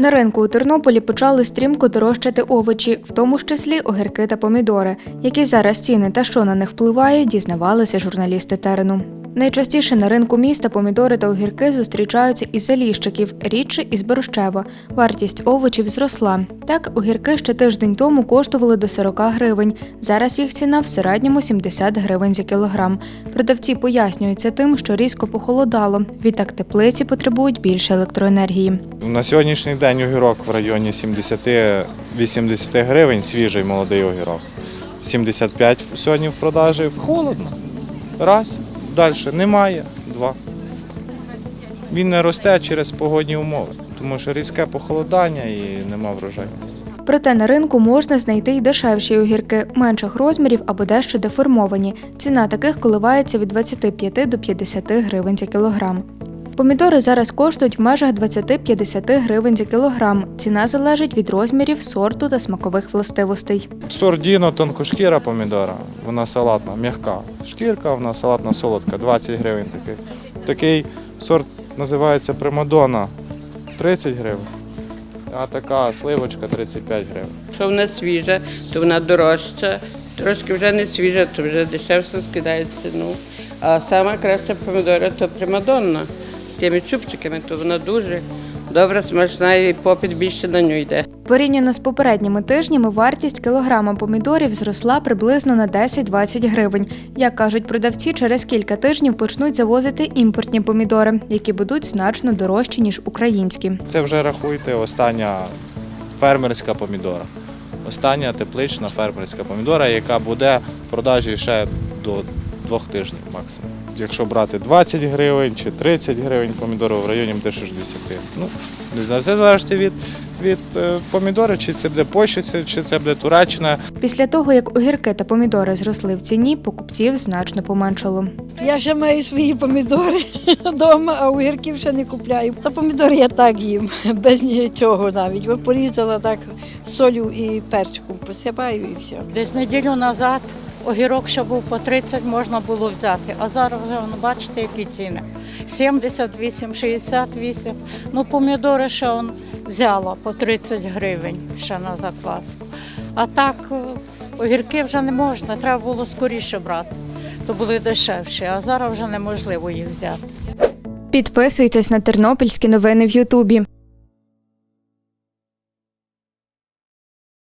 На ринку у Тернополі почали стрімко дорожчати овочі, в тому числі огірки та помідори. Які зараз ціни та що на них впливає, дізнавалися журналісти терену. Найчастіше на ринку міста помідори та огірки зустрічаються із заліщиків, рідше із Борщева. Вартість овочів зросла. Так, огірки ще тиждень тому коштували до 40 гривень. Зараз їх ціна в середньому 70 гривень за кілограм. Продавці пояснюють це тим, що різко похолодало. Відтак теплиці потребують більше електроенергії. На сьогоднішній день огірок в районі 70-80 гривень, свіжий молодий огірок. 75 сьогодні в продажі. Холодно. Раз. Далі немає. Два. Він не росте через погодні умови, тому що різке похолодання і нема врожайності. Проте на ринку можна знайти й дешевші огірки, менших розмірів або дещо деформовані. Ціна таких коливається від 25 до 50 гривень за кілограм. Помідори зараз коштують в межах 20-50 гривень за кілограм. Ціна залежить від розмірів, сорту та смакових властивостей. Сордіно, тонкошкіра помідора, вона салатна, м'яка. Шкірка, вона салатна солодка, 20 гривень такий. Такий сорт називається примадона, 30 гривень. А така сливочка 35 гривень. Якщо вона свіжа, то вона дорожча. Трошки вже не свіжа, то вже дешевше скидається. Ну. А сама краща помідора то примадонна. Тими чубчиками, то вона дуже добра, смачна і попит більше на нього йде. Порівняно з попередніми тижнями вартість кілограма помідорів зросла приблизно на 10-20 гривень. Як кажуть продавці, через кілька тижнів почнуть завозити імпортні помідори, які будуть значно дорожчі ніж українські. Це вже рахуйте остання фермерська помідора. Остання теплична фермерська помідора, яка буде в продажі ще до двох тижнів максимум. Якщо брати 20 гривень чи 30 гривень помідори в районі буде 60. Ну, не знаю, все залежить від, від е, помідора, чи це буде Польща, чи- це буде Туреччина. Після того, як огірки та помідори зросли в ціні, покупців значно поменшало. Я ще маю свої помідори вдома, а огірків ще не купляю. Та помідори я так їм, без нічого навіть. От порізала так солю і перчиком посипаю і все. Десь неділю назад огірок, що був по 30, можна було взяти. А зараз вже ну, бачите, які ціни. 78, 68. Ну, помідори ще он взяла по 30 гривень ще на закваску. А так е, огірки вже не можна, треба було скоріше брати. То були дешевші, а зараз вже неможливо їх взяти. Підписуйтесь на тернопільські новини в Ютубі.